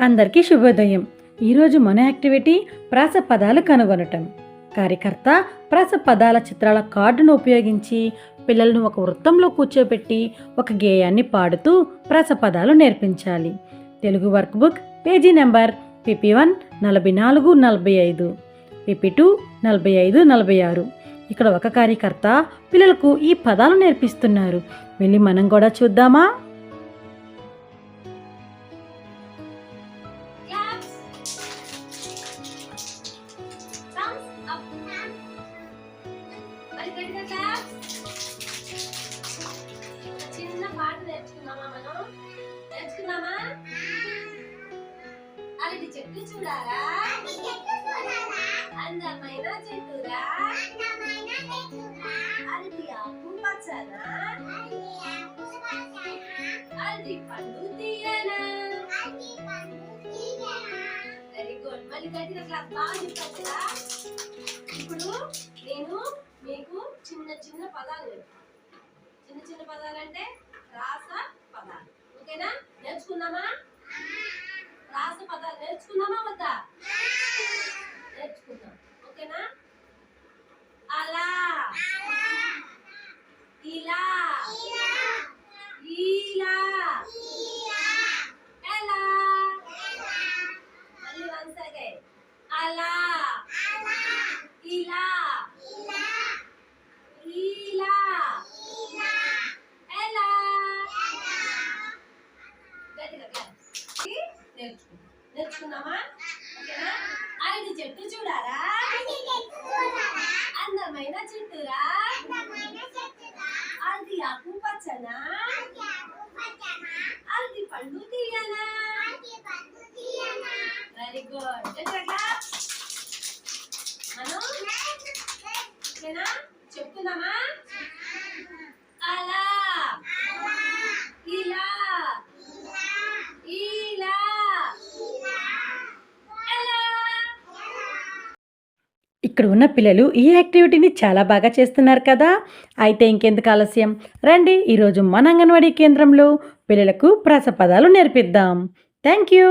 అందరికీ శుభోదయం. ఈరోజు మన యాక్టివిటీ ప్రాస పదాలు కనుగొనటం. కార్యకర్త ప్రాస పదాల చిత్రాల కార్డును ఉపయోగించి పిల్లలను ఒక వృత్తంలో కూర్చోబెట్టి ఒక గేయాన్ని పాడుతూ ప్రాస పదాలు నేర్పించాలి. Telugu workbook page number PP one నలభై నాలుగు నలభై ఐదు పిపి టూ నలభై ఐదు నలభై ఆరు. ఇక్కడ ఒక కార్యకర్త పిల్లలకు ఈ పదాలు నేర్పిస్తున్నారు. వెళ్ళి మనం కూడా చూద్దామా? చిన్న పాట నేర్చుకున్నామా మనం? నేర్చుకున్నామా అరటి చెట్టు చూడారా అందమైన చెట్టురా? అరటి ఆకు పచ్చనా? అరటి పండు తీయనా? వెరీ గుడ్ మళ్ళీ గట్టిగా క్లాస్ బాగా చెప్పారు ఇప్పుడు నేను చిన్న చిన్న పదాలు చిన్న చిన్న పదాలు అంటే రాస పదాలు. ఓకేనా? నేర్చుకుందామా? రాస పదాలు నేర్చుకుందామా వద్దా? నేర్చుకుందాం. ఓకేనా? అలా. ఇలా. ఇలా. ఎలా? మళ్ళీ వన్స్ అలా. ఇలా ఎలా గట్టిగా claps. నేర్చుకుందాం. నేర్చుకుందామా? ఓకేనా? ఐదు చెట్టు చూడారా అందమైన చెట్టురా? అది ఆకు పచ్చనా? అది పండు తీయనా వెరీ గుడ్. మనం? ఓకేనా? చెప్తున్నామా? అలా ఇలా ఇలా ఎలా ఇక్కడ ఉన్న పిల్లలు ఈ యాక్టివిటీని చాలా బాగా చేస్తున్నారు కదా. అయితే ఇంకెందుకు ఆలస్యం? రండి ఈరోజు మన అంగన్వాడీ కేంద్రంలో పిల్లలకు ప్రాసపదాలు నేర్పిద్దాం. Thank you.